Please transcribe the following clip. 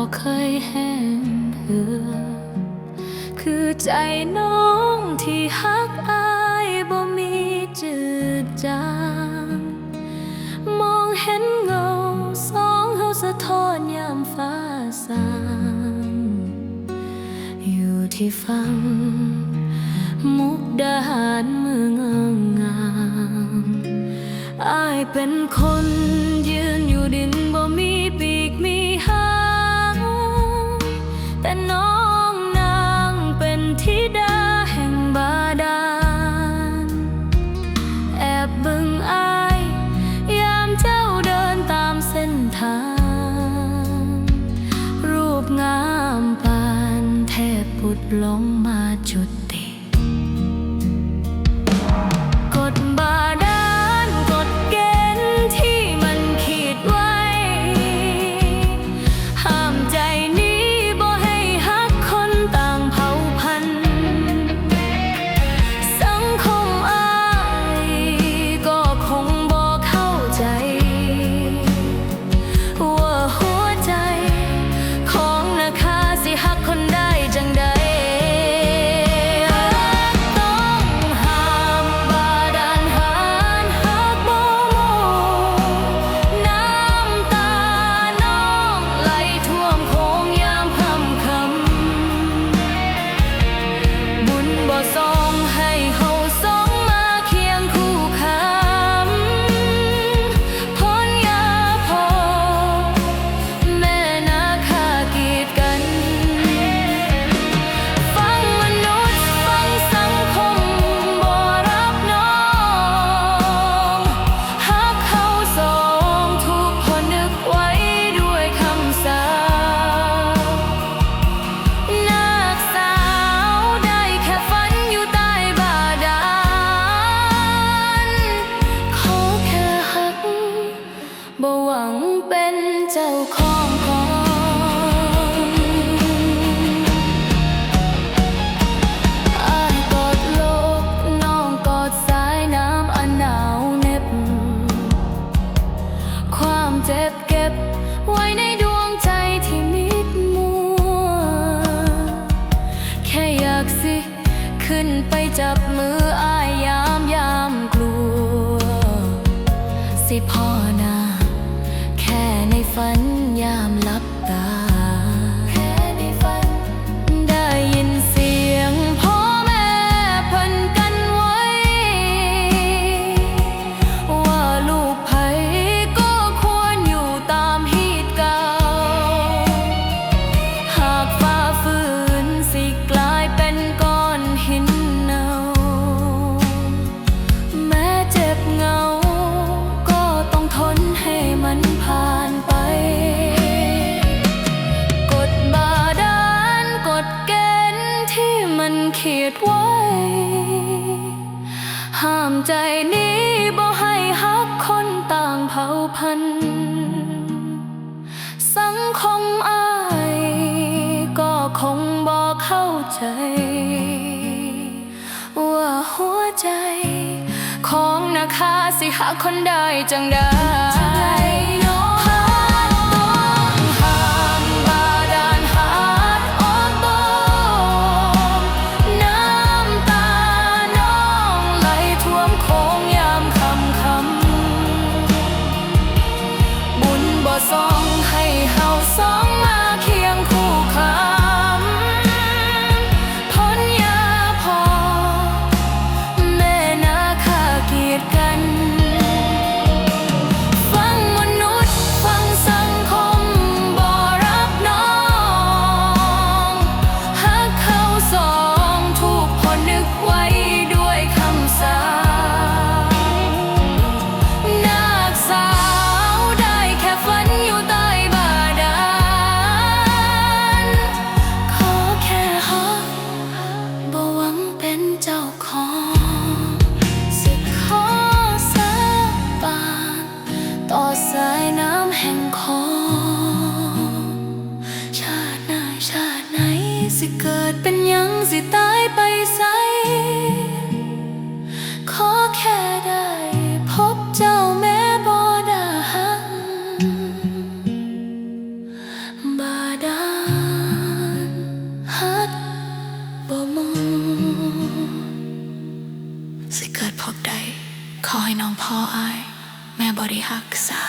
บอกเคยแห้งเหือ คือใจน้องที่ฮักอายบ่มีจืดจาง มองเห็นเงาสองเฮาสะท้อนยามฟ้าสางอยู่ที่ฟัง มุกดาหารเมืองงามอายเป็นคน งามปานแทบผุดลงมาจุด พ่อนา แค่ในฝันยามหลับ ขีดไว้ ห้ามใจนี้บ่ให้ฮักคนต่างเผ่าพันธุ์สังคมอายก็คงบ่เข้าใจ ว่าหัวใจ ของนาคาสิหาคนได้จังได้ เกิดเป็นยังสิตายไปใสขอแค่ได้พบเจ้าแม่บอดาหังบาดาลฮักบ่มองสิเกิดพบได้ขอให้น้องพ่ออาย แม่บ่ได้หักษา